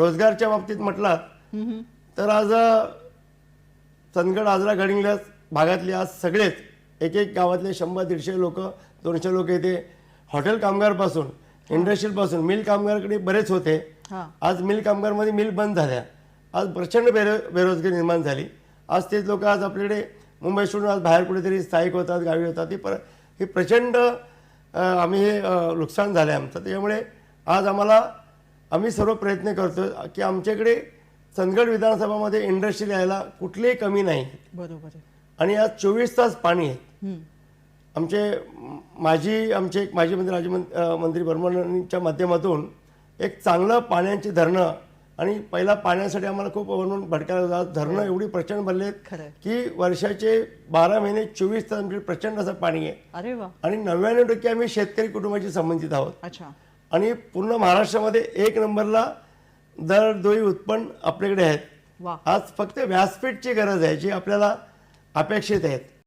रोजगारच्या बाबतीत म्हटलात. तर आज चंदगड आजरा गडिंग्लज भागातले आज सगळेच एक एक गावातले शंभर दीडशे लोक दोनशे लोक इथे हॉटेल कामगारपासून इंडस्ट्रीलपासून मिल कामगारकडे बरेच होते. आज मिल कामगारमध्ये मिल बंद झाल्या. आज प्रचंड बेरो बेरोजगारी निर्माण झाली. आज तेच लोक आज आपल्याकडे मुंबई सोडून आज बाहेर कुठेतरी स्थायिक होतात गावी होतात. ही पर ही प्रचंड आम्ही हे नुकसान झालं आहे आमचं. त्याच्यामुळे आज आम्हाला आम्ही सर्व प्रयत्न करतो की आमच्याकडे चंदगड विधानसभामध्ये इंडस्ट्री यायला कुठलीही कमी नाही. बरोबर आणि आज चोवीस तास पाणी आहे. आमचे माजी आमचे एक माजी मंत्री राज्यमं अ, मंत्री बर्मनच्या माध्यमातून एक चांगलं पाण्याची धरणं आणि पहिला पाण्यासाठी आम्हाला खूप वणवण भटकायला होतं. धरणं एवढी प्रचंड भरली आहेत की वर्षाचे बारा महिने चोवीस तास आमच्याकडे प्रचंड असं पाणी आहे. आणि नव्याण्णव टक्के आम्ही शेतकरी कुटुंबाशी संबंधित आहोत. अच्छा. आणि पूर्ण महाराष्ट्रामध्ये एक नंबरला दर दोई उत्पन्न आपल्याकडे आहेत. आज फक्त व्यासपीठची गरज आहे जी आपल्याला अपेक्षित आहेत.